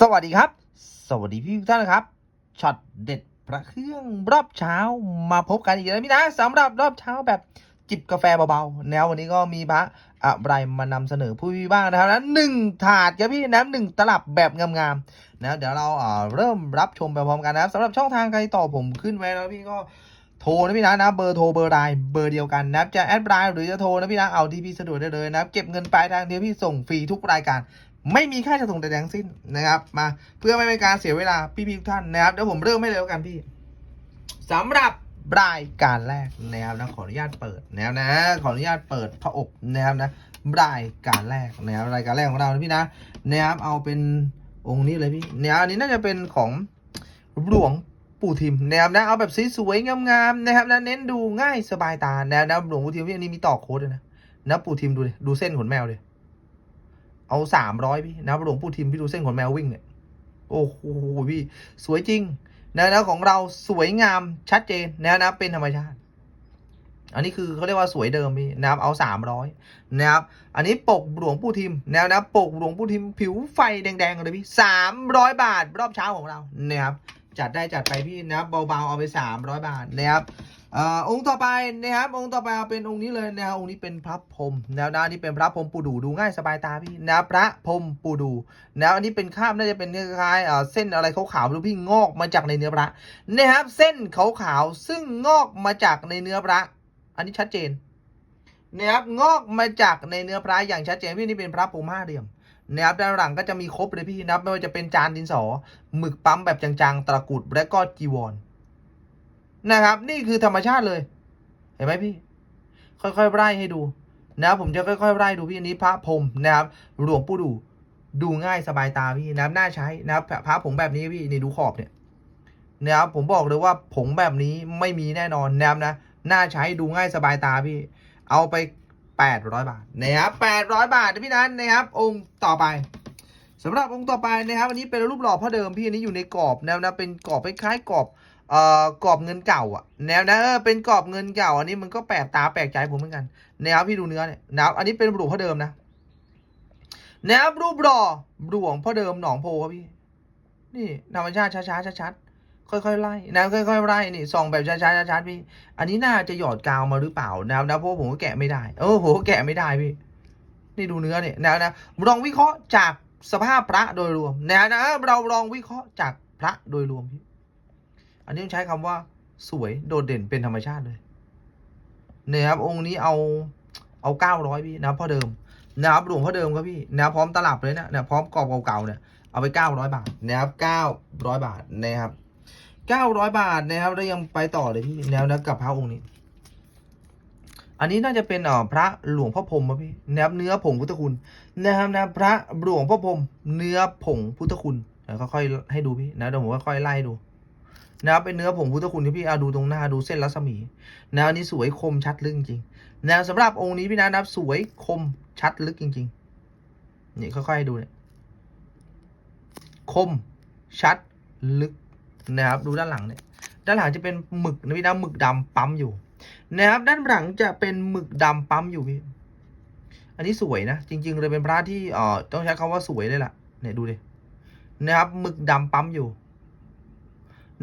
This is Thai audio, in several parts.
สวัสดีครับ สวัสดีพี่ทุกท่านนะครับช็อตเด็ดพระเครื่องรอบเช้ามาพบกันอีกแล้วพี่นะสำหรับรอบเช้าแบบจิบกาแฟเบาๆแนววันนี้ก็มีพระอะไรมานำเสนอผู้พี่บ้างนะครับนะหนึ่งถาดครับพี่นะหนึ่งตลับแบบงามๆนะเดี๋ยวเราเริ่มรับชมไปพร้อมกันนะครับสำหรับช่องทางใครต่อผมขึ้นไว้แล้วพี่ก็โทรนะพี่นะนะเบอร์โทรเบอร์ไลน์เบอร์เดียวกันนะจะแอดไลน์หรือจะโทรนะพี่นะเอาที่พี่สะดวกได้เลยนะเก็บเงินปลายทางเดียวพี่ส่งฟรีทุกรายการ ไม่มีค่าจะส่งใดๆทั้งสิ้นนะครับ มาเพื่อไม่เป็นการเสียเวลาพี่ๆทุกท่านนะครับเดี๋ยวผมเริ่มให้เลยแล้วกันพี่สำหรับรายการแรกนะครับนะขออนุญาตเปิดนะครับนะขออนุญาตเปิดพระอบนะครับนะรายการแรกนะครับรายการแรกของเรานะพี่นะนะครับเอาเป็นองค์นี้เลยพี่นะครับอันนี้น่าจะเป็นของหลวงปู่ทิมนะครับนะเอาแบบสวยๆงามๆนะครับนะเน้นดูง่ายสบายตานะครับนะหลวงปู่ทิมพี่อันนี้มีต่อโค้ดด้วยนะนะปู่ทิมดูดิดูเส้นขนแมวดิ เอาสามร้อยพี่นะหลวงปู่ทิมพี่ดูเส้นขนแมววิ่งเนี่ยโอ้โหพี่สวยจริงนะนะของเราสวยงามชัดเจนนะนะเป็นธรรมชาติ อันนี้คือเขาเรียกว่าสวยเดิมพี่นะครับเอาสามร้อยนะครับอันนี้ปกหลวงปู่ทิมแนวนะปกหลวงปู่ทิมผิวไฟแดงๆเลยพี่สามร้อยบาทรอบเช้าของเรานะครับจัดได้จัดไปพี่นะครับเบาๆเอาไปสามร้อยบาทนะครับ องค์ต่อไปนะครับองค์ต่อไปเอาเป็นองค์นี้เลยนะครับองค์นี้เป็นพระพรมแนวด้านนี้เป็นพระพรมปูดูดูง่ายสบายตาพี่นะพระพรมปูดูแนวอันนี้เป็นคราบน่าจะเป็นคล้ายๆเส้นอะไรขาวๆไม่รู้พี่งอกมาจากในเนื้อพระนะครับเส้นขาวๆซึ่งงอกมาจากในเนื้อพระ อันนี้ชัดเจนนะครับงอกมาจากในเนื้อพระอย่างชัดเจนพี่นี่เป็นพระพรมห้าเหลี่ยมนะครับด้านหลังก็จะมีครบเลยพี่นะครับไม่ว่าจะเป็นจานดินสอหมึกปั๊มแบบจางๆ ตะกรุดและก็จีวร นะครับ นี่คือธรรมชาติเลย เห็นไหมพี่ ค่อยๆไล่ให้ดูนะครับผมจะค่อยๆไล่ดูพี่อันนี้พระพรมนะครับหลวงปู่ดูดูง่ายสบายตาพี่นะครับน่าใช้นะครับพระผงแบบนี้พี่นี่ดูขอบเนี่ยนะครับผมบอกเลยว่าผงแบบนี้ไม่มีแน่นอนนะครับนะน่าใช้ดูง่ายสบายตาพี่ เอาไปแปดร้อยบาทนะครับแปดร้อยบาทพี่นั้นนะครับ องค์ต่อไปสำหรับองค์ต่อไปนะครับอันนี้เป็นรูปหล่อพ่อเดิมพี่อันนี้อยู่ในกรอบนะครับนะเป็นกรอบคล้ายๆกรอบ เอ่อกรอบเงินเก่าอะแนวนะเออเป็นกรอบเงินเก่า อันนี้มันก็แปลกตาแปลกใจผมเหมือนกันแนวพี่ดูเนื้อเนี่ยนะครับอันนี้เป็นหลวงพ่อเดิมนะแนวรูปหล่อหลวงพ่อเดิมหนองโพครับพี่ นี่ธรรมชาติช้าๆชัดๆค่อยๆไล่นะค่อยๆไล่นี่ส่องแบบช้าๆชัดๆพี่ อันนี้น่าจะหยอดกาวมาหรือเปล่านะครับนะเพราะผมก็แกะไม่ได้เออผมก็แกะไม่ได้พี่นี่ดูเนื้อเนี่ยนะนะลองวิเคราะห์จากสภาพพระโดยรวมนะนะเราลองวิเคราะห์จากพระโดยรวมพี่ อันนี้ต้องใช้คำว่าสวยโดดเด่นเป็นธรรมชาติเลยเนี่ยครับองค์นี้เอาเอาเก้าร้อยพี่นะครับพ่อเดิมนะครับหลวงพ่อเดิมครับพี่นะพร้อมตลับเลยนะนี่ยพร้อมกรอบเก่าๆเนี่ยเอาไปเก้าร้อยบาทนะครับเก้าร้อยบาทนะครับเก้าร้อยบาทนะครับแล้วยังไปต่อเลยพี่แนวนะกับพระองค์นี้ อันนี้น่าจะเป็นอ่อพระหลวงพ่อพรมครับพี่นะครับเนื้อผงพุทธคุณนะครับนะพระหลวงพ่อพรมเนื้อผงพุทธคุณเดี๋ยวค่อยๆให้ดูพี่นะเดี๋ยวผมค่อยๆไล่ดู นะครับเป็นเนื้อผงพุทธคุณที่พี่เอาดูตรงหน้าดูเส้นรัศมีนะอันนี้สวยคมชัดลึกจริงนะสำหรับองค์นี้พี่นะนับสวยคมชัดลึกจริงๆนี่ค่อยๆให้ดูเนี่ยคมชัดลึกนะครับ ดูด้านหลังเนี่ยด้านหลังจะเป็นหมึกนะพี่นะหมึกดำปั๊มอยู่นะครับด้านหลังจะเป็นหมึกดำปั๊มอยู่พี่อันนี้สวยนะจริง ๆ เลยเป็นพระที่เอ่อต้องใช้คำว่าสวยเลยล่ะเนี่ยดูดินะครับหมึกดำปั๊มอยู่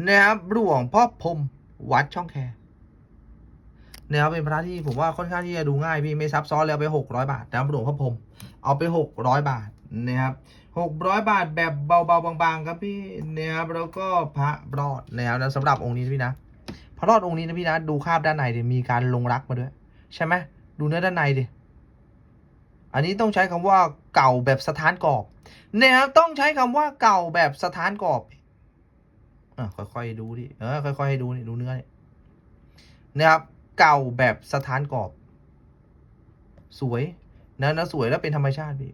นะครับหลวงพ่อพรมวัดช่องแคนะครับเป็นพระที่ผมว่าค่อนข้างที่จะดูง่ายพี่ไม่ซับซ้อนเลยเอาไปหกร้อยบาทนะครับหลวงพ่อพรมเอาไปหกร้อยบาทนะครับหกร้อยบาทแบบเบาๆบางๆ ครับพี่นะครับแล้วก็พระรอดนะครับแล้วสำหรับองค์นี้นะพี่นะพระรอดองค์นี้นะพี่นะดูคาบด้านในเดิมีการลงรักมาด้วย ใช่ไหมดูเนื้อด้านในดิอันนี้ต้องใช้คำว่าเก่าแบบสถานกรอบนะครับต้องใช้คำว่าเก่าแบบสถานกรอบ อะค่อยๆดูดิเออค่อยๆให้ดูนี่ดูเนื้อเนี่ยนะครับ เก่าแบบสถานกรอบ สวยนะนะสวยแล้วเป็นธรรมชาติพี่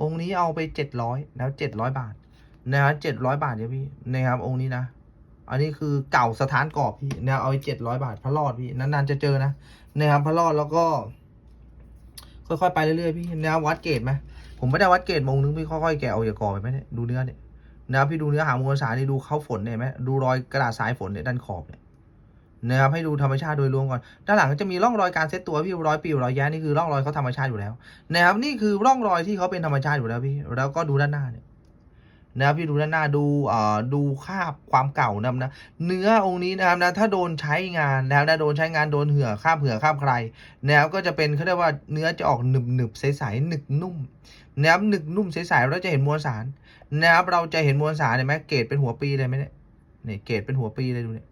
องค์นี้เอาไปเจ็ดร้อยแล้วเจ็ดร้อยบาท นะฮะเจ็ดร้อยบาทเนี่ยพี่นะครับ องค์นี้นะอันนี้คือเก่าสถานกรอบพี่นะเอาไปเจ็ดร้อยบาทพระรอดพี่นานๆจะเจอนะนะครับพระรอดแล้วก็ ค่อยๆไปเรื่อยๆพี่นะวัดเกรดไหมผมไม่ได้วัดเกรดมงนึงพี่ค่อยๆแกะเอาอย่ากรอบไปไหมเนี่ยดูเนื้อเนี่ย นะครับพี่ดูเนื้อหามวลสารนี่ดูเข้าฝนเนี่ยไหมดูรอยกระดาษสายฝนเนี่ยด้านขอบเนี่ยนะครับให้ดูธรรมชาติโดยรวมก่อนด้านหลังก็จะมีร่องรอยการเซตตัวพี่ร้อยปีร้อยแย้นี่คือร่องรอยเขาธรรมชาติอยู่แล้วนะครับนี่คือร่องรอยที่เขาเป็นธรรมชาติอยู่แล้วพี่แล้วก็ดูด้านหน้าเนี่ยนะครับพี่ดูด้านหน้าดูเอ่อดูคาบความเก่านะครับนะเนื้อองค์นี้นะครับนะถ้าโดนใช้งานนะครับนะโดนใช้งานโดนเหือคาบเหือคาบใครนะครับก็จะเป็นเขาเรียกว่าเนื้อจะออกหนึบหนึบๆใสๆหนึบนุ่มนะครับหนึบนุ่มใสๆเราจะเห็นมวลสาร นะครับเราจะเห็นมวลสารเห็นไหมเกรดเป็นหัวปีเลยไหมเนี่ยเนี่ยเกรดเป็นหัวปีเลยดูเนี่ย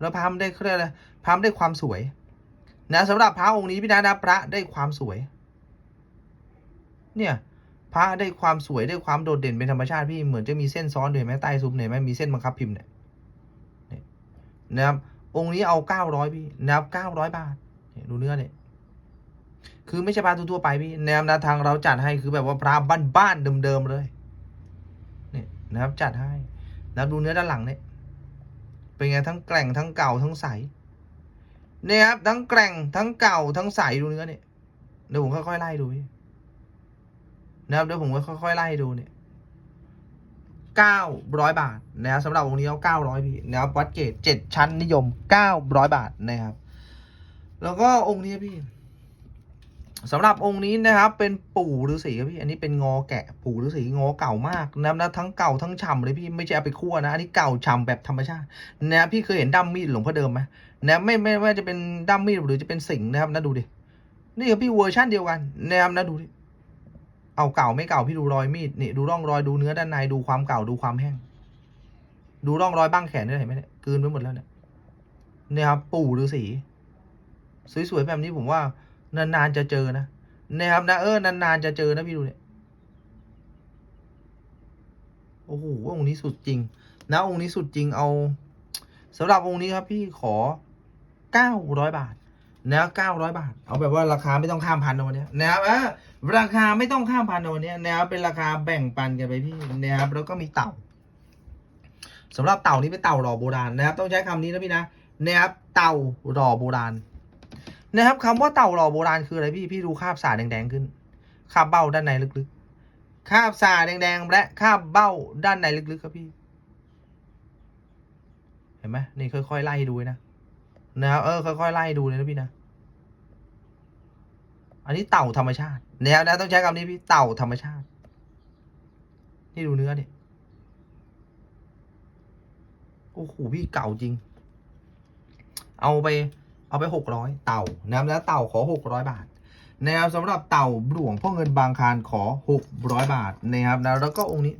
แล้วพระมได้เขาเรียกอะไรพระได้ความสวย นะสำหรับพระองค์นี้พี่นะนะพระได้ความสวย เนี่ยพระได้ความสวยได้ความโดดเด่นเป็นธรรมชาติพี่เหมือนจะมีเส้นซ้อนด้วยไหมใต้ซุ้มเนี่ยไหมมีเส้นบังคับพิมพ์เนี่ยเนี่ยนะครับ องค์นี้เอาเก้าร้อยพี่นะครับเก้าร้อยบาทเนี่ยดูเนื้อเนี่ยคือไม่ใช่พระทั่วไปพี่แนวนะทางเราจัดให้คือแบบว่าพระบ้านๆเดิมๆเลย นะครับ จัดให้นะครับดูเนื้อด้านหลังเนี่ย เป็นไงทั้งแกร่งทั้งเก่าทั้งใสเนี่ยครับทั้งแกร่งทั้งเก่าทั้งใสดูเนื้อเนี่ยเดี๋ยวผมค่อยๆไล่ดูพี่นะครับเดี๋ยวผมค่อยๆไล่ดูเนี่ยเก้าร้อยบาทนะครับสำหรับองค์นี้เอาเก้าร้อยพี่นะครับวัดเกตเจ็ดชั้นนิยมเก้าร้อยบาทนะครับ แล้วก็องค์นี้พี่ สำหรับองค์นี้นะครับ เป็นปู่ฤาษีครับพี่ อันนี้เป็นงอแกะปู่ฤาษีงอเก่ามากนะนะทั้งเก่าทั้งฉ่ำเลยพี่ไม่ใช่เอาไปคั่วนะอันนี้เก่าฉ่ำแบบธรรมชาตินะพี่เคยเห็นด้ามมีดหลวงพ่อเดิมไหมนะไม่ไม่ว่าจะเป็นด้ามมีดหรือจะเป็นสิงนะครับนะดูดินี่ครับพี่เวอร์ชันเดียวกันนะครับนะดูดิเอาเก่าไม่เก่าพี่ดูรอยมีดนี่ดูร่องรอยดูเนื้อด้านในดูความเก่าดูความแห้ง ดูร่องรอยบ้างแขนด้เห็นไหมเนี่ยกืนไปหมดแล้วเนี่ยนี่ครับปู่ฤาษีสวยๆแบบนี้ผมว่า นานๆจะเจอนะนะครับนะเออนานๆจะเจอนะพี่ดูเนี่ยโอ้โหองค์นี้สุดจริง นะองค์นี้สุดจริงเอาสำหรับองค์นี้ครับพี่ขอเก้าร้อยบาทนะเก้าร้อยบาท เอาแบบว่าราคาไม่ต้องข้ามพันในวันนี้นะครับเออราคาไม่ต้องข้ามพันในวันนี้นะครับเป็นราคาแบ่งปันกันไปพี่นะครับแล้วก็มีเต่าสำหรับเต่านี้เป็นเต่าหล่อโบราณนะครับ ต้องใช้คำนี้นะพี่นะนะครับเต่าหล่อโบราณ นะครับคำว่าเต่าหล่อโบราณคืออะไรพี่ พี่ดูคาบสาแดงๆขึ้นคาบเบ้าด้านในลึกๆคาบสาแดงๆและคาบเบ้าด้านในลึกๆครับพี่ เห็นไหมนี่ค่อยๆไล่ให้ดูนะนะครับเออค่อยๆไล่ให้ดูเลยนะพี่นะอันนี้เต่าธรรมชาตินะครับนะต้องใช้คำนี้พี่เต่าธรรมชาติ นี่ดูเนื้อดิโอ้โหพี่เก่าจริง เอาไป เอาไปหกร้อยเต่านะครับแล้วเต่าขอหกร้อยบาทนะครับสำหรับเต่าหลวงพ่อเงินบางคารขอหกร้อยบาทนะครับนะแล้วก็องค์นี้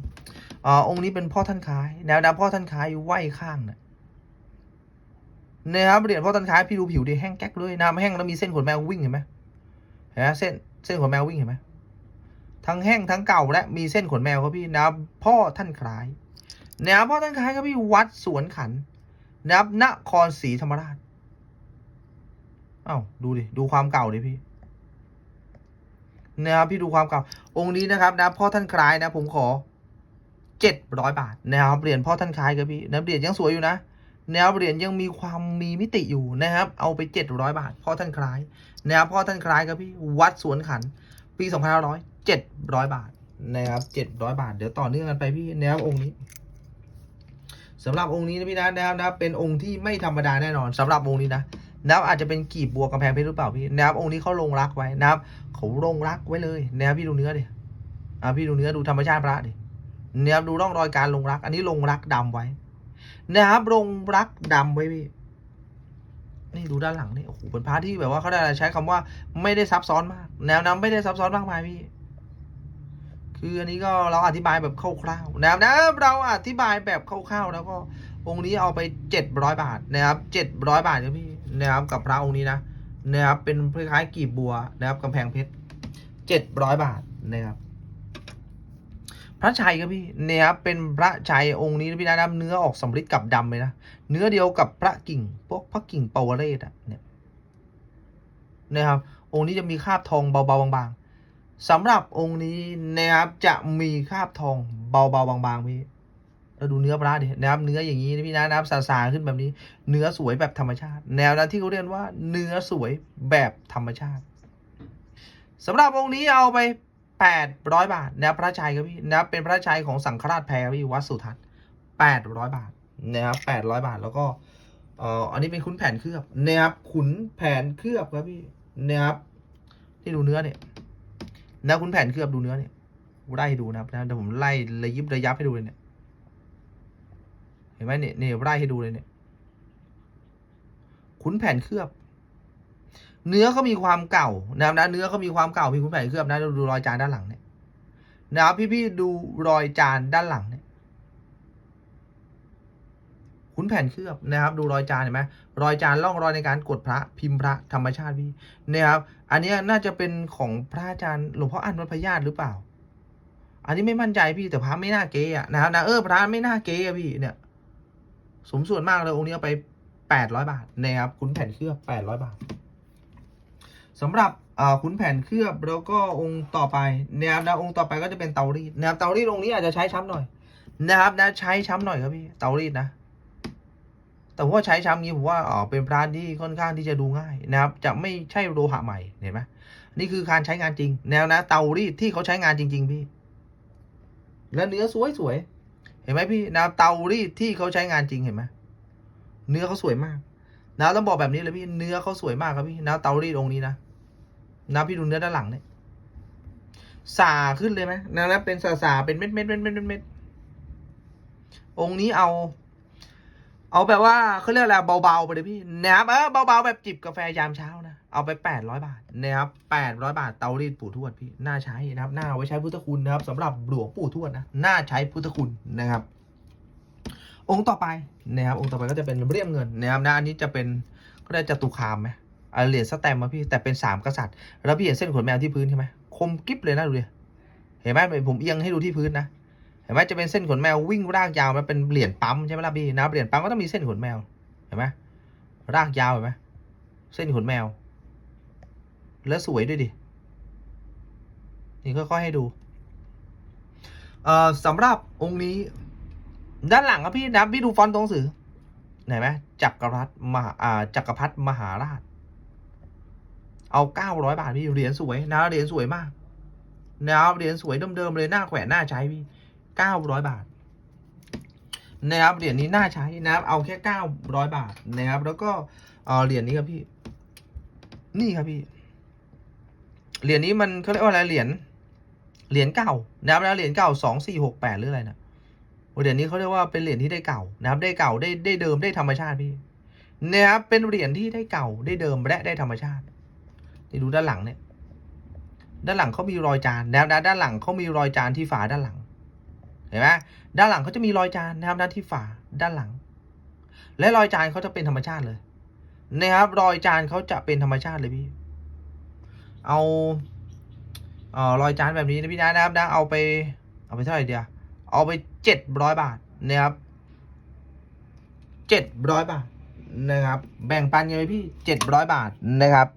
อ่าองค์นี้เป็นพ่อท่านคล้ายแนวนะพ่อท่านคล้ายไหวข้างนะนะครับเหรียญพ่อท่านคล้ายพี่ดูผิวดิแห้งแก๊กเลยน้ำแห้งแล้วมีเส้นขนแมววิ่งเห็นไหมเห็นไหมเส้นเส้นขนแมววิ่งเห็นไหมทั้งแห้งทั้งเก่าและมีเส้นขนแมวครับพี่นะพ่อท่านคล้ายนะพ่อท่านคล้ายครับพี่วัดสวนขันนะครับนครศรีธรรมราช อ้าวดูดิ ดูความเก่าดิพี่นะครับพี่ดูความเก่า องค์นี้นะครับนะพ่อท่านคล้ายนะ ผมขอเจ็ดร้อยบาทนะครับเหรียญพ่อท่านคล้ายครับพี่นะเหรียญยังสวยอยู่นะแนะครับเหรียญยังมีความมีมิติอยู่นะครับ เอาไปเจ็ดร้อยบาทพ่อท่านคล้ายนะครับพ่อท่านคล้ายครับพี่วัดสวนขัน ปีสองพันห้าร้อยเจ็ดร้อยบาทนะครับเจ็ดร้อยบาท เดี๋ยวต่อเนื่องกันไปพี่นะครับองค์นี้สำหรับองค์นี้นะพี่นะนะครับนะเป็นองค์ที่ไม่ธรรมดาแน่นอนสำหรับองค์นี้นะ นะครับอาจจะเป็นกีบบัวกำแพงเพชรหรือเปล่าพี่นะครับองค์นี้เขาลงรักไว้นะครับเขาลงรักไว้เลยนะครับพี่ดูเนื้อดิอ่าพี่ดูเนื้อดูธรรมชาติพระดินะครับดูร่องรอยการลงรัก อันนี้ลงรักดำไว้ นะครับลงรักดำไว้พี่นี่ดูด้านหลังนี่โอ้โหเป็นพระที่แบบว่าเขาได้ใช้คำว่าไม่ได้ซับซ้อนมาก แนวน้ำไม่ได้ซับซ้อนมากมายพี่คืออันนี้ก็เราอธิบายแบบคร่าวๆนะครับนะเราอธิบายแบบคร่าวๆแล้วก็องค์นี้เอาไปเจ็ดร้อยบาทนะครับเจ็ดร้อยบาทครับพี่ นะครับกับพระองค์นี้นะนะครับเป็นคล้ายๆกีบบัวนะครับกำแพงเพชรเจ็ดร้อยบาทนะครับพระชัยครับพี่นะครับเป็นพระชัยองค์นี้นะพี่นะเนื้อออกสำริดกับดำเลยนะเนื้อเดียวกับพระกิ่งพวกพระกิ่งปาวเรศอะเนี่ยนะครับองค์นี้จะมีคราบทองเบาๆบางๆสำหรับองค์นี้นะครับจะมีคราบทองเบาๆบางๆพี่ เราดูเนื้อปลาดินะครับเนื้ออย่างนี้นะพี่นะนะครับสาๆขึ้นแบบนี้ เนื้อสวยแบบธรรมชาติ แนวนั้นที่เขาเรียกว่าเนื้อสวยแบบธรรมชาติสำหรับองค์นี้เอาไปแปดร้อยบาทนะครับพระชัยครับพี่นะครับเป็นพระชัยของสังฆราชแพรพี่วัดสุทัศน์แปดร้อยบาทนะครับแปดร้อยบาทแล้วก็อ๋ออันนี้เป็นขุนแผนเคลือบนะครับขุนแผนเคลือบครับพี่นะครับที่ดูเนื้อเนี่ยนะขุนแผนเคลือบดูเนื้อเนี่ยไล่ให้ดูนะครับนะเดี๋ยวผมไล่ระยิบระยับให้ดูเลยเนี่ย ห็นไหมเนี่ยเนี่ยไล่ให้ดูเลยเนี่ยขุนแผนเคลือบ เนื้อเขามีความเก่านะครับนะเนื้อเขามีความเก่าพี่ขุนแผนเคลือบนะดูรอยจานด้านหลังเนี่ยนะครับพี่ๆดูรอยจานด้านหลังเนี่ยขุนแผ่นเคลือบนะครับ ดูรอยจานเห็นไหมรอยจานร่องรอยในการกดพระพิมพ์พระธรรมชาติพี่นะครับ อันนี้น่าจะเป็นของพระอาจารย์หลวงพ่ออันวัดพญาตหรือเปล่า อันนี้ไม่มั่นใจพี่แต่พระไม่น่าเก๋อะนะครับนะเออพระไม่น่าเก๋อะพี่เนี่ย สมส่วนมากเลยองค์นี้เอาไปแปดร้อยบาทนะครับขุนแผ่นเคลือบแปดร้อยบาทสำหรับอ่าขุนแผ่นเคลือบแล้วก็องค์ต่อไปนะครับนะองค์ต่อไปก็จะเป็นเตารีดนะครับเตารีดองค์นี้อาจจะใช้ช้ำหน่อยนะครับนะใช้ช้ำหน่อยครับพี่เตารีดนะ แต่ว่าใช้ช้ำนี้ผมว่าอ๋อเป็นพรานที่ค่อนข้างที่จะดูง่ายนะครับ จะไม่ใช่โลหะใหม่เห็นไหมนี่คือการใช้งานจริง แนวนะ เตารีดที่เขาใช้งานจริง ๆ พี่ แล้วเนื้อสวยสวยๆ เห็นไหมพี่นะเตารีดที่เขาใช้งานจริงเห็นไหมเนื้อเขาสวยมาก นะต้องบอกแบบนี้เลยพี่เนื้อเขาสวยมากครับพี่นะเตารีดองค์นี้นะนะพี่ดูเนื้อด้านหลังเนี่ยสาขึ้นเลยไหมนะแล้วเป็นสาสาเป็นเม็ดเม็ดเม็ดเม็ดเม็ดองค์นี้เอา เอาแบบว่าเขาเรียกอะไรเบาๆไปเลยพี่นะครับเออเบาๆแบบจิบกาแฟยามเช้า เอาไปแปดร้อยบาทนะครับแปดร้อยบาทเตารีดปู่ทวดพี่น่าใช้นะครับน่าเอาไว้ใช้พุทธคุณนะครับสำหรับหลวงปู่ทวดนะน่าใช้พุทธคุณนะครับ องค์ต่อไปนะครับองค์ต่อไปก็จะเป็นเรียมเงินนะครับนะอันนี้จะเป็นก็ได้จตุคามไหมอ่าเหรียญสแตมป์มาพี่แต่เป็นสามกษัตริย์ แล้วพี่เห็นเส้นขนแมวที่พื้นใช่ไหมคมกิ๊บเลยนะดูดิเห็นไหมผมเอียงให้ดูที่พื้นนะเห็นไหมจะเป็นเส้นขนแมววิ่งรากยาวมันเป็นเหรียญปั๊มใช่ไหมล่ะพี่นะเหรียญปั๊มก็ต้องมีเส้นขนแมวเห็นไหมรากยาวเห็นไหมเส้นขนแมว แล้วสวยด้วยดิ นี่ค่อยๆให้ดูเอ่อสำหรับองค์นี้ ด้านหลังครับพี่นะพี่ดูฟอนต์ตรงสือเห็นไหมจักรพรรดิมหาอ่าจักรพรรดิมหาราช เอาเก้าร้อยบาทพี่เหรียญสวยนะเหรียญสวยมากนะครับเหรียญสวยเดิมๆเลยหน้าแขวนหน้าใช้พี่เก้าร้อยบาทนะครับเหรียญนี้น่าใช้นะครับเอาแค่เก้าร้อยบาทนะครับ แล้วก็เหรียญนี้ครับพี่ นี่ครับพี่ เหรียญนี้มันเขาเรียกว่าอะไรเหรียญเหรียญเก่านะครับแล้วเหรียญเก่าสองสี่หกแปดหรืออะไรนะเหรียญนี้เขาเรียกว่าเป็นเหรียญที่ได้เก่านะครับ ได้เก่าได้ได้เดิมได้ธรรมชาติพี่นะครับเป็นเหรียญที่ได้เก่าได้เดิมและได้ธรรมชาตินี่ดูด้านหลังเนี่ย ด้านหลังเขามีรอยจานนะครับด้านหลังเขามีรอยจานที่ฝาด้านหลังเห็นไหมด้านหลังเขาจะมีรอยจานนะครับด้านที่ฝาด้านหลัง และรอยจานเขาจะเป็นธรรมชาติเลยนะครับรอยจานเขาจะเป็นธรรมชาติเลยพี่ เอาเอ่อรอยจานแบบนี้นะพี่นะนะครับนะเอาไปเอาไปเท่าไหร่เดียวเอาไปเจ็ดร้อยบาทนะครับเจ็ดร้อยบาทนะครับ แบ่งปันกันไปพี่เจ็ดร้อยบาทนะครับ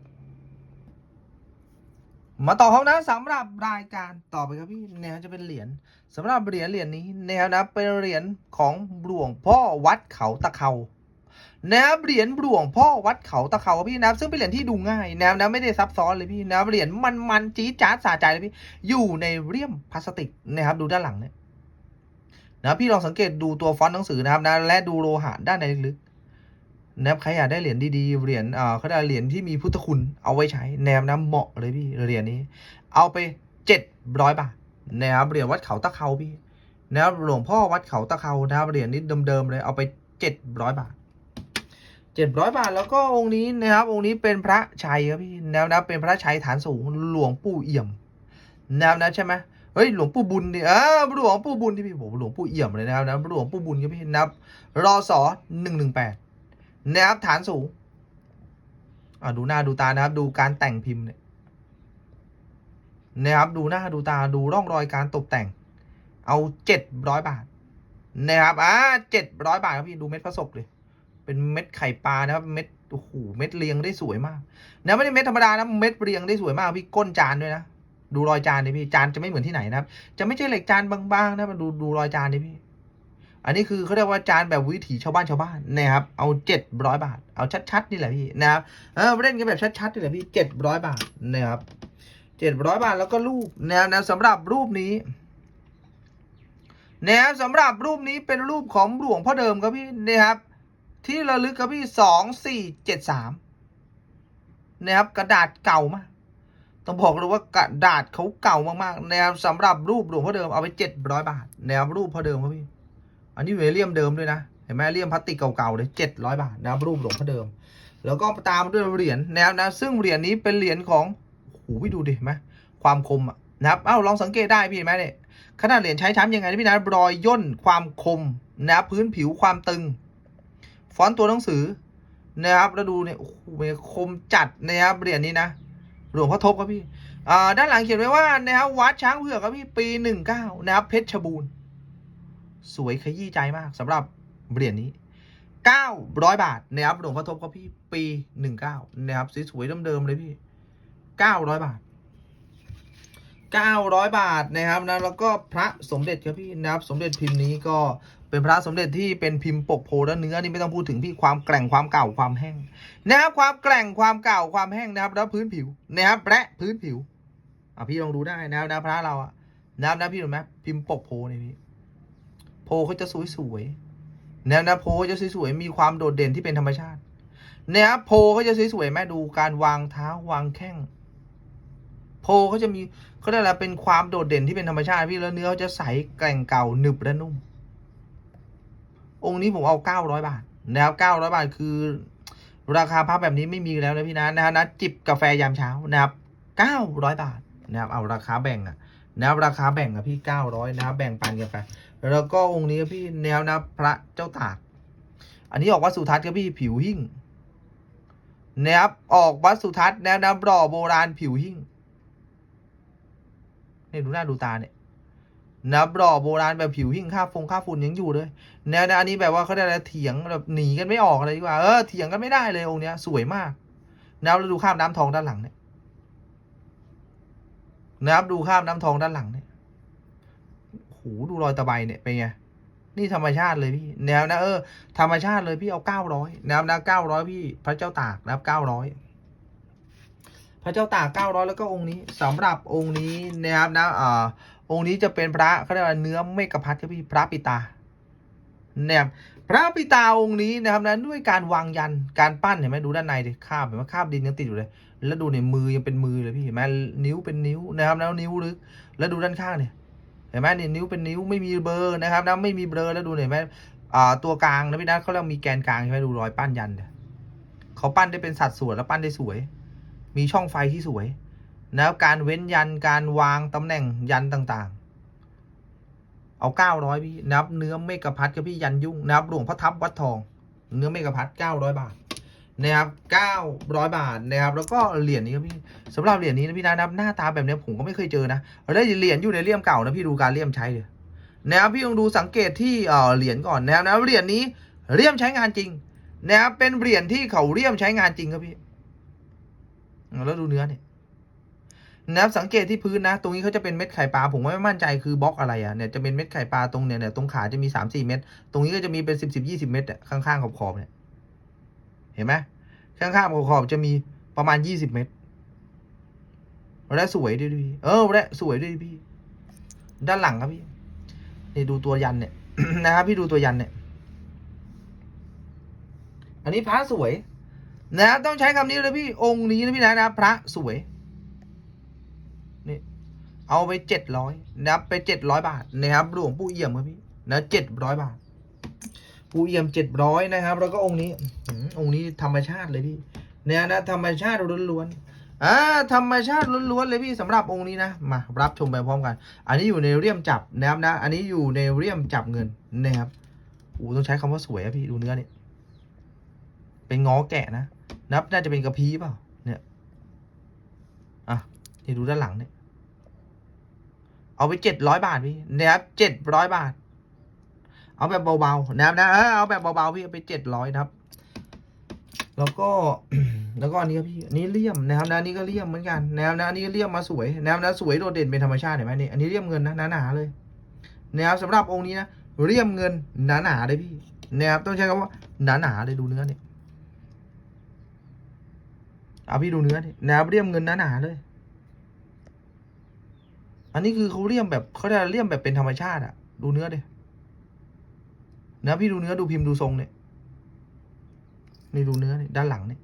มาต่อครับนะสำหรับรายการต่อไปครับพี่เนี่ยจะเป็นเหรียญสำหรับเหรียญเหรียญนี้นะครับนะเป็นเหรียญของหลวงพ่อวัดเขาตะเขา นะครับเหรียญหลวงพ่อวัดเขาตะเขาพี่นะครับซึ่งเป็นเหรียญที่ดูง่ายนะนะไม่ได้ซับซ้อนเลยพี่นะเหรียญมันมันจี๊ดจ๊าดสะใจเลยพี่อยู่ในเรียมพลาสติกนะครับดูด้านหลังเนี่ยนะพี่ลองสังเกตดูตัวฟอนต์หนังสือนะครับนะและดูโลหะด้านในลึกนะครับใครอยากได้เหรียญดีๆเหรียญอ่าเขาได้เหรียญที่มีพุทธคุณเอาไว้ใช้แนวน้ำเหมาะเลยพี่เหรียญนี้ เอาไปเจ็ดร้อยบาทนะครับเหรียญวัดเขาตะเขาพี่นะครับหลวงพ่อวัดเขาตะเขานะครับเหรียญนี้เดิมๆเลยเอาไปเจ็ดร้อยบาท เจ็ดร้อยบาท แล้วก็องค์นี้นะครับ องค์นี้เป็นพระชัยครับพี่แนะครับนะเป็นพระชัยฐานสูงหลวงปู่เอี่ยมแนะครับนะใช่ไหมเฮ้ยหลวงปู่บุญดิเออหลวงปู่บุญที่พี่ผมหลวงปู่เอี่ยมเลยนะครับนะหลวงปู่บุญครับพี่นะครับรอสอหนึ่งหนึ่งแปดนะครับฐานสูงอ่าดูหน้าดูตานะครับ ดูการแต่งพิมพ์เนี่ยนะครับดูหน้าดูตาดูร่องรอยการตกแต่ง เอาเจ็ดร้อยบาทนะครับอ่าเจ็ดร้อยบาทครับพี่ดูเม็ดผสกเลย เป็นเม็ดไข่ปลานะครับเม็ดโอ้โหเม็ดเรียงได้สวยมากนะไม่ได้เม็ดธรรมดานะเม็ดเรียงได้สวยมากพี่ก้นจานด้วยนะดูรอยจานดิพี่จานจะไม่เหมือนที่ไหนนะครับจะไม่ใช่เหล็กจานบางๆนะมาดูดูรอยจานดิพี่ อันนี้คือเขาเรียกว่าจานแบบวิถีชาวบ้านชาวบ้านนะครับเอาเจ็ดร้อยบาท เอาชัดๆนี่แหละพี่นะครับเออเล่นกันแบบชัดๆนี่แหละพี่เจ็ดร้อยบาทนะครับเจ็ดร้อยบาทแล้วก็รูปนะครับนะสำหรับรูปนี้นะครับสำหรับรูปนี้เป็นรูปของหลวงพ่อเดิมครับพี่นะครับ ที่ระลึกครับพี่สองสี่เจ็ดสามนะครับกระดาษเก่ามากต้องบอกเลยว่ากระดาษเขาเก่ามากๆนะครับสำหรับรูปหลวงพ่อเดิมเอาไปเจ็ดร้อยบาทนะครับรูปพ่อเดิมครับพี่ อันนี้อยู่ในเลียมเดิมด้วยนะเห็นไหมเลี่ยมพลาสติกเก่าๆเลยเจ็ดร้อยบาทนะครับรูปหลวงพ่อเดิม แล้วก็ตามด้วยเหรียญนะครับนะซึ่งเหรียญนี้เป็นเหรียญของโอ้โหพี่ดูดิเห็นไหมความคมอะนะครับเอ้าลองสังเกตได้พี่เห็นไหมเนี่ยขนาดเหรียญใช้ช้ำยังไงนะพี่นะรอยย่นความคมนะพื้นผิวความตึง ฟอนต์ตัวหนังสือนะครับแล้วดูเนี่ยโอ้โหคมจัดนะครับเหรียญนี้นะหลวงพ่อทบครับพี่อ่าด้านหลังเขียนไว้ว่านะครับวัดช้างเผือกครับพี่ปีหนึ่งเก้านะครับเพชรบูรณ์สวยขยี้ใจมากสำหรับเหรียญนี้900บาทนะครับหลวงพ่อทบครับพี่ปี19นะครับสวยๆเดิมๆเลยพี่900บาท900 บาทนะครับนะแล้วก็พระสมเด็จครับพี่นะครับสมเด็จพิมพ์นี้ก็ เป็นพระสมเด็จที่เป็นพิมพ์ปกโพและเนื้อนี่ไม่ต้องพูดถึงพี่ความแกร่งความเก่าความแห้งนะครับความแกร่งความเก่าความแห้งนะครับ แล้วพื้นผิวนะครับและพื้นผิวอะพี่ลองดูได้นะครับนะพระเราอะนะครับนะพี่เห็นไหมพิมพ์ปกโพในี่พี่โพเขาจะสวยๆแนวนะโพเขาจะสวยๆมีความโดดเด่นที่เป็นธรรมชาติเนี่ยโพเขาจะสวยๆแม่ดูการวางเท้าวางแข้งโพเขาจะมีเขาเรียกอะไรเป็นความโดดเด่นที่เป็นธรรมชาติพี่แล้วเนื้อเขาจะใสแกร่งเก่าหนึบและนุ่ม องค์นี้ผมเอาเก้าร้อยบาทนะครับเก้าร้อยบาทคือ ราคาพระแบบนี้ไม่มีแล้วนะพี่นะนะฮะนะจิบกาแฟยามเช้านะครับเก้าร้อยบาทนะครับเอาราคาแบ่งอะนะครับราคาแบ่งอะพี่เก้าร้อยนะครับแบ่งปันกันไปแล้วก็องค์นี้พี่แนวนะพระเจ้าตาก อันนี้ออกวัดสุทัศน์ครับพี่ผิวหิ่งนะครับออกวัดสุทัศน์แนวนะบ่อโบราณผิวหิ่งเนี่ยดูหน้าดูตาเนี่ย นะบ่อโบราณแบบผิวหิ่งค่าฟงค่าฝุ่นยังอยู่เลยแนวนะอันนี้แบบว่าเขาได้อะไรเถียงแบบหนีกันไม่ออกอะไรดีกว่าเออเถียงกันไม่ได้เลยองค์เนี้ย สวยมากนะครับดูข้ามน้ำทองด้านหลังเนี่ยนะครับดูข้ามน้ำทองด้านหลังเนี่ยโหดูรอยตะไบเนี่ยเป็นไงนี่ธรรมชาติเลยพี่แนวนะเออธรรมชาติเลยพี่เอาเก้าร้อยแนวนะเก้าร้อยพี่พระเจ้าตากนะครับเก้าร้อยพระเจ้าตากเก้าร้อยแล้วก็องค์นี้สำหรับองค์นี้นะครับนะอ่า องค์นี้จะเป็นพระเขาเรียกว่าเนื้อเมกะพัดครับพี่พระปิตาเนี่ยพระปิตาองค์นี้นะครับนะด้วยการวางยันการปั้นเห็นไหมดูด้านในดิคาบเห็นไหมคาบดินยังติดอยู่เลย แล้วดูในมือยังเป็นมือเลยพี่เห็นไหมนิ้วเป็นนิ้วนะครับแล้วนิ้วลึกแล้วดูด้านข้างเนี่ยเห็นไหมเนี่ยนิ้วเป็นนิ้วไม่มีเบอร์นะครับนะไม่มีเบลอแล้วดูเห็นไหมอ่าตัวกลางนะพี่นะเขาเรียกมีแกนกลางใช่ไหมดูรอยปั้นยันเนี่ยเขาปั้นได้เป็นสัดส่วนแล้วปั้นได้สวย มีช่องไฟที่สวย แล้วการเว้นยันการวางตำแหน่งยันต่างๆ เอาเก้าร้อยพี่นับเนื้อเมกะพัดกับพี่ยันยุ่งนับหลวงพระทับวัดทอง เนื้อเมกะพัดเก้าร้อยบาทนะครับเก้าร้อยบาทนะครับ แล้วก็เหรียญนี้ครับพี่สำหรับเหรียญนี้นะพี่นะนับหน้าตาแบบนี้ผมก็ไม่เคยเจอนะได้เหรียญอยู่ในเลี่ยมเก่านะพี่ดูการเลี่ยมใช้เลยนะครับพี่ลองดูสังเกตที่เหรียญก่อนนะครับนะเหรียญนี้เลี่ยมใช้งานจริงนะครับเป็นเหรียญที่เขาเลี่ยมใช้งานจริงครับพี่แล้วดูเนื้อเนี่ย นะครับสังเกตที่พื้นนะ ตรงนี้เขาจะเป็นเม็ดไข่ปลาผมไม่มั่นใจคือบล็อกอะไรอะเนี่ยจะเป็นเม็ดไข่ปลาตรงเนี่ยเนี่ยตรงขาจะมีสามสี่เม็ดตรงนี้ก็จะมีเป็นสิบสิบยี่สิบเม็ดอะข้างๆขอบๆเนี่ยเห็นไหมข้างๆขอบๆจะมีประมาณยี่สิบเม็ดและสวยด้วยพี่เออและสวยด้วยพี่ ด้านหลังครับพี่นี่ดูตัวยันเนี่ยนะครับพี่ดูตัวยันเนี่ย อันนี้พระสวย นะครับต้องใช้คำนี้เลยพี่องค์นี้นะพี่นะนะพระสวย เอาไปเจ็ดร้อยนะครับไปเจ็ดร้อยบาทนะครับหลวงปู่เอี่ยมครับพี่นะเจ็ดร้อยบาทปู่เอี่ยมเจ็ดร้อยนะครับ แล้วก็องค์นี้องค์นี้ธรรมชาติเลยพี่เนี่ยนะธรรมชาติล้วนๆอ่าธรรมชาติล้วนๆเลยพี่สำหรับองค์นี้นะมารับชมไปพร้อมกัน อันนี้อยู่ในเรียมจับนะครับนะ อันนี้อยู่ในเรียมจับเงินนะครับโอ้ต้องใช้คำว่าสวยอะพี่ดูเนื้อเนี่ยเป็นงอแกะนะนับน่าจะเป็นกระพี้เปล่าเนี่ยอะนี่ดูด้านหลังเนี่ย เอาไปเจ็ดร้อยบาทพี่นะครับเจ็ดร้อยบาท เอาแบบเบาๆนะครับนะเออเอาแบบเบาๆพี่เอาไปเจ็ดร้อยนะครับ แล้วก็แล้วก็อันนี้ครับพี่อันนี้เลี่ยมนะครับนะนี้ก็เลี่ยมเหมือนกันนะครับนะอันนี้ก็เลี่ยมมาสวยนะครับนะสวยโดดเด่นเป็นธรรมชาติเห็นไหมนี่อันนี้เลี่ยมเงินนะหนาๆเลยนะครับสำหรับองค์นี้นะเลี่ยมเงินหนาๆเลยพี่นะครับต้องใช้คำว่าหนาๆเลยดูเนื้อเนี่ยเอาพี่ดูเนื้อนี่นะครับเลี่ยมเงินหนาๆเลย อันนี้คือเขาเลี่ยมแบบเขาจะเลี่ยมแบบเป็นธรรมชาติอะดูเนื้อดินะพี่ดูเนื้อดูพิมพ์ดูทรงเนี่ยนี่ดูเนื้อนี่ด้านหลังเนี่ย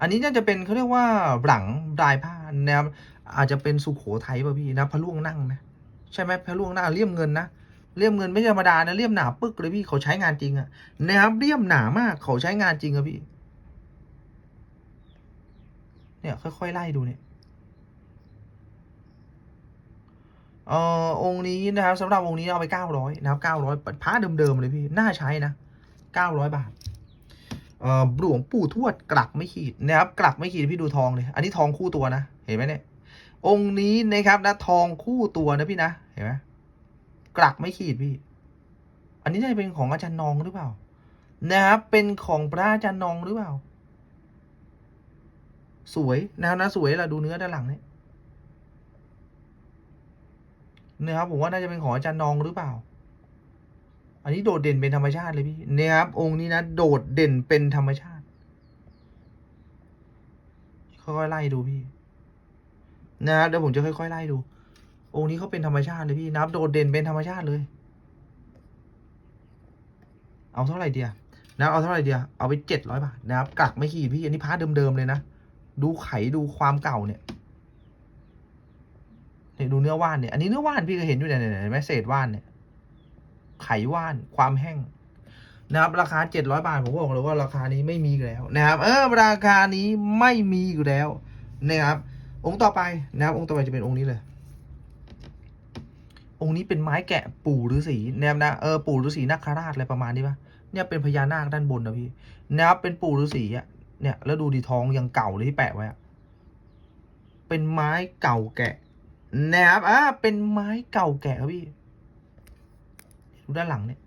อันนี้น่าจะเป็นเขาเรียกว่าหลังลายผ้านะครับอาจจะเป็นสุโขทัยป่ะพี่นะพระล่วงนั่งไหมใช่ไหมพระล่วงนั่งเลี่ยมเงินนะเลี่ยมเงินไม่ธรรมดานะเลี่ยมหนาปึ๊กเลยพี่เขาใช้งานจริงอะนะครับเลี่ยมหนามากเขาใช้งานจริงอะพี่ เนี่ยค่อยๆไล่ดูเนี่ย เอ่อองค์นี้นะครับสำหรับองค์นี้เอาไปเก้าร้อยนะครับเก้าร้อยพระเดิมๆเลยพี่น่าใช้นะเก้าร้อยบาทเอ่อหลวงปู่ทวดกลักไม่ขีดนะครับกลักไม่ขีดพี่ดูทองเลยอันนี้ทองคู่ตัวนะเห็นไหมเนี่ยองค์นี้นะครับนะทองคู่ตัวนะพี่นะเห็นไหมกลักไม่ขีดพี่ อันนี้น่าจะเป็นของอาจารย์นองหรือเปล่า นะครับเป็นของพระอาจารย์นองหรือเปล่า สวยนะครับนะสวยละดูเนื้อด้านหลังเนี่ย นะครับผมว่าน่าจะเป็นของอาจารย์นองหรือเปล่า อันนี้โดดเด่นเป็นธรรมชาติเลยพี่นะครับองค์นี้นะโดดเด่นเป็นธรรมชาติค่อยๆไล่ดูพี่ นะครับเดี๋ยวผมจะค่อยๆไล่ดู องค์นี้เขาเป็นธรรมชาติเลยพี่นับโดดเด่นเป็นธรรมชาติเลย เอาเท่าไหร่เดียนะเอาเท่าไหร่เดียเอาไปเจ็ดร้อยบาทนะครับกักไม่ขีดพี่ อันนี้พาร์ทเดิมๆเลยนะ ดูไขดูความเก่าเนี่ย เนี่ยดูเนื้อว่านเนี่ย อันนี้เนื้อว่านพี่ก็เห็นอยู่เนี่ยเนี่ยเห็นไหมเศษว่านเนี่ย ไขว่าน ความแห้งนะครับ ราคาเจ็ดร้อยบาทผมบอกเลยว่าราคานี้ไม่มีแล้วนะครับ เออ ราคานี้ไม่มีอีกแล้วนะครับ องค์ต่อไปนะครับ องค์ต่อไปจะเป็นองค์นี้เลย องค์นี้เป็นไม้แกะปู่ฤาษีนะครับนะ เออ ปู่ฤาษีนาคราชอะไรประมาณนี้ปะเนี่ยเป็นพญานาคด้านบนนะพี่นะครับเป็นปู่ฤาษีอะเนี่ย แล้วดูดีทองยังเก่าเลยที่แปะไว้อะเป็นไม้เก่าแกะ นะครับอ่าเป็นไม้เก่าแก่ครับพี่ดูด้านหลังเนี่ย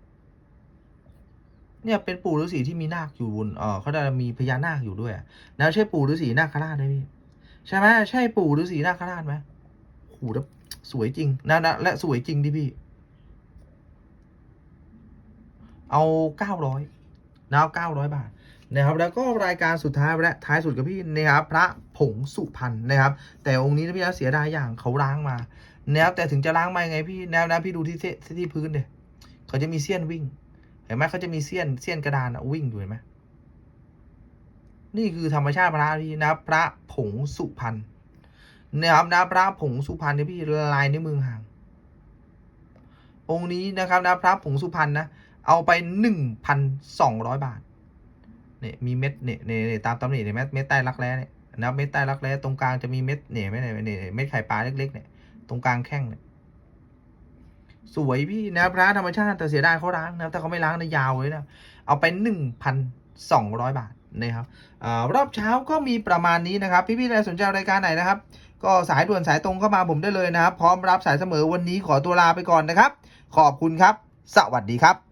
เนี่ยเป็นปู่ฤาษีที่มีนาคอยู่บนเออเขาจะมีพญานาคอยู่ด้วยอะนะใช่ปู่ฤาษีนาคราชไหมพี่ใช่ไหมใช่ปู่ฤาษีนาคราชไหมโหแล้วสวยจริงนะนะและสวยจริงดิพี่ เอาเก้าร้อยนะครับเก้าร้อยบาทนะครับ แล้วก็รายการสุดท้ายและท้ายสุดกับพี่นะครับพระ ผงสุพรรณนะครับ แต่องค์นี้นะพี่นะเสียดายอย่างเขาล้างมานะครับแต่ถึงจะล้างมาไงพี่แนวนะพี่ดูที่เสที่พื้นเดยเขาจะมีเสี้ยนวิ่ง เห็นไหมเขาจะมีเสี้ยนเสี้ยนกระดานอะวิ่งอยู่เห็นไหมนี่คือธรรมชาติพระพี่นะพระผงสุพรรณนะครับนะพระผงสุพรรณเนี่ยพี่ลายในมือห่าง องค์นี้นะครับนะพระผงสุพรรณนะเอาไปหนึ่งพันสองร้อยบาทเนี่ยมีเม็ดเนี่ยเนี่ยเนี่ยตามตำหนิเนี่ยเม็ดเม็ดใต้รักแร้เนี่ย นะเม็ดใต้รักแร้ตรงกลางจะมีเม็ดเนี่ยไม่เนี่ยเนี่ยเม็ดไข่ปลาเล็กๆเนี่ยตรงกลางแข้งเนี่ยสวยพี่นะพระธรรมชาติแต่เสียดายเขาล้างนะถ้าเขาไม่ล้างนะยาวเลยนะเอาไปหนึ่งพันสองร้อยบาทนะครับอรอบเช้าก็มีประมาณนี้นะครับ พี่ๆใครสนใจรายการไหนนะครับ ก็สายด่วนสายตรงเข้ามาผมได้เลยนะครับ พร้อมรับสายเสมอวันนี้ขอตัวลาไปก่อนนะครับ ขอบคุณครับ สวัสดีครับ